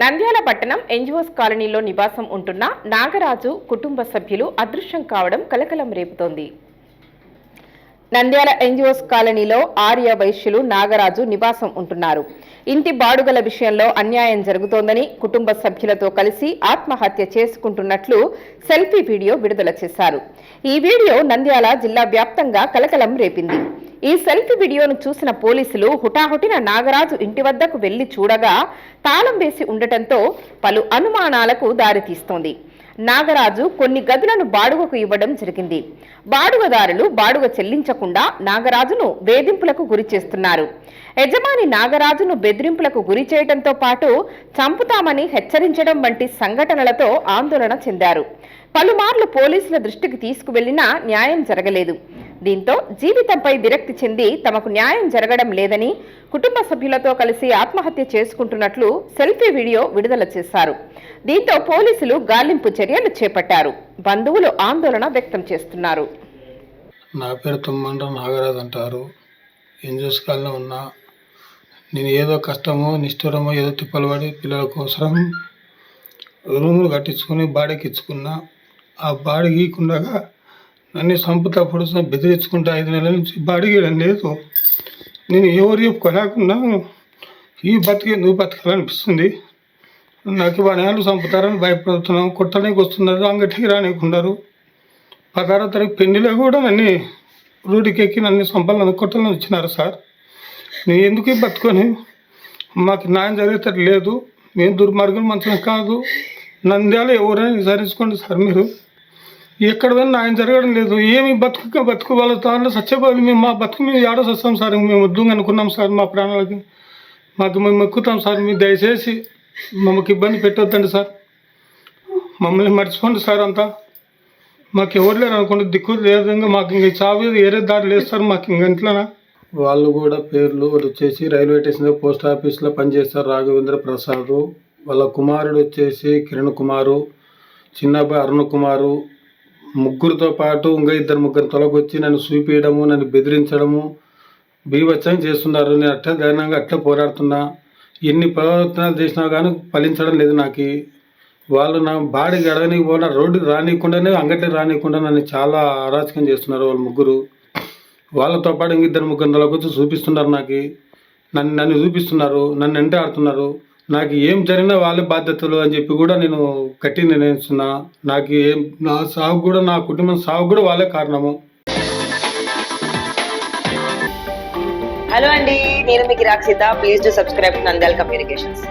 నంద్యాల పట్టణం ఎన్జిఓస్ కాలనీలో నివాసం ఉంటున్న నాగరాజు కుటుంబ సభ్యులు అదృశ్యం కావడం కలకలం రేపుతోంది. నంద్యాల ఎన్జిఓస్ కాలనీలో ఆర్య వైశ్యులు నాగరాజు నివాసం ఉంటున్నారు. ఇంటి బాడుగల విషయంలో అన్యాయం జరుగుతోందని కుటుంబ సభ్యులతో కలిసి ఆత్మహత్య చేసుకుంటున్నట్లు సెల్ఫీ వీడియో విడుదల చేశారు. ఈ వీడియో నంద్యాల జిల్లా వ్యాప్తంగా కలకలం రేపింది. ఈ సెల్ఫీ వీడియోను చూసిన పోలీసులు హుటాహుటిన నాగరాజు ఇంటి వద్దకు వెళ్ళి చూడగా తాళం వేసి ఉండటంతో పలు అనుమానాలకు దారితీస్తోంది నాగరాజు కొన్ని గదులను బాడుగకు ఇవ్వడం జరిగింది. బాడుగదారులు బాడుగ చెల్లించకుండా నాగరాజును వేధింపులకు గురి చేస్తున్నారు. యజమాని నాగరాజును బెదిరింపులకు గురి చేయడంతో పాటు చంపుతామని హెచ్చరించడం వంటి సంఘటనలతో ఆందోళన చెందారు. పలుమార్లు పోలీసుల దృష్టికి తీసుకువెళ్ళినా న్యాయం జరగలేదు. దీంతో జీవితంపై విరక్తి చెంది తమకు న్యాయం జరగడం లేదని కుటుంబ సభ్యులతో కలిసి ఆత్మహత్య చేసుకుంటున్నట్లు సెల్ఫీ వీడియో విడుదల చేశారు. దీంతో పోలీసులు గాలింపు చర్యలు చేపట్టారు. బంధువులు ఆందోళన వ్యక్తం చేస్తున్నారు. నా పేరు తుమ్మండ నాగరాజు అంటారు. ఎంజోస్కాల్లో కాలంలో ఉన్నా నేను ఏదో కష్టమో నిష్ఠురమో ఏదో తిప్పలు పడి పిల్లల కోసం రూములు కట్టించుకొని బాడీకి ఇచ్చుకున్నా ఆ బాడీ గీకుండగా నన్ను చంపుతప్పుడు బెదిరించుకుంటా ఐదు నెలల నుంచి బాడీ లేదు. నేను ఎవరు చెప్పుకోలేకుండా ఈ బతికే నువ్వు బతకాలనిపిస్తుంది. నాకు వాడు చంపుతారని భయపడుతున్నాం కొట్టడానికి వస్తున్నారు అంగటికి రానికున్నారు పదహారో తారీఖు పెళ్ళిలో కూడా నన్ను రూడికి నన్ను సంపాలను కొట్టాలని వచ్చినారు సార్. నేను ఎందుకు బతుకొని? మాకు న్యాయం జరిగేటట్టు లేదు. మేము దుర్మార్గం మంచం కాదు. నంద్యాల ఎవరైనా విచారించుకోండి సార్ మీరు. ఎక్కడ పోయినా ఆయన జరగడం లేదు. ఏమి బతుకు బతుకు వాళ్ళ తాను మేము మా బతుకు మేము ఏడో వస్తాం సార్ మేము వద్దు అనుకున్నాం సార్ మా ప్రాణాలకి మాకు మేము ఎక్కుతాం సార్ మీరు దయచేసి మమ్మకి ఇబ్బంది పెట్టొద్దండి సార్. మమ్మల్ని మర్చిపోండి సార్ అంతా. మాకు ఎవరు లేరు అనుకోండి దిక్కు లేదు మాకు ఇంక చావు వేరే దారి లేదు సార్ మాకు ఇంక ఇంట్లోనా? వాళ్ళు కూడా పేర్లు వచ్చేసి రైల్వే స్టేషన్లో పోస్ట్ ఆఫీస్లో పనిచేస్తారు రాఘవేంద్ర ప్రసాద్. వాళ్ళ కుమారుడు వచ్చేసి కిరణ్ కుమారు చిన్నబ్బాయి అరుణ్ కుమారు ముగ్గురితో పాటు ఇంకా ఇద్దరు ముగ్గురు తొలగొచ్చి నన్ను చూపించడము నన్ను బెదిరించడము బీభత్సం చేస్తున్నారు. నేను అట్లా ధైర్యంగా అట్లా పోరాడుతున్నా. ఎన్ని ప్రవర్తనలు చేసినా కానీ ఫలించడం లేదు నాకు. వాళ్ళు నా బాడీ గడవనికి పోయిన రోడ్డు రానియకుండానే అంగట్లో రానియకుండా నన్ను చాలా అరాచకం చేస్తున్నారు వాళ్ళు ముగ్గురు. వాళ్ళతో పాటు ఇంక ఇద్దరు ముగ్గురు నలుగురు చూపిస్తున్నారు నాకు. నన్ను నన్ను చూపిస్తున్నారు. నన్ను ఎంట ఆడుతున్నారు నాకు ఏం జరిగినా వాళ్ళ బాధ్యతలు అని చెప్పి కూడా నేను కట్టి నిర్ణయిస్తున్నా. నాకు ఏం నా సాగు కూడా నా కుటుంబం సాగు కూడా వాళ్ళే కారణము. హలో అండి నేను మీకు Rakshitha please to subscribe Nandyala communications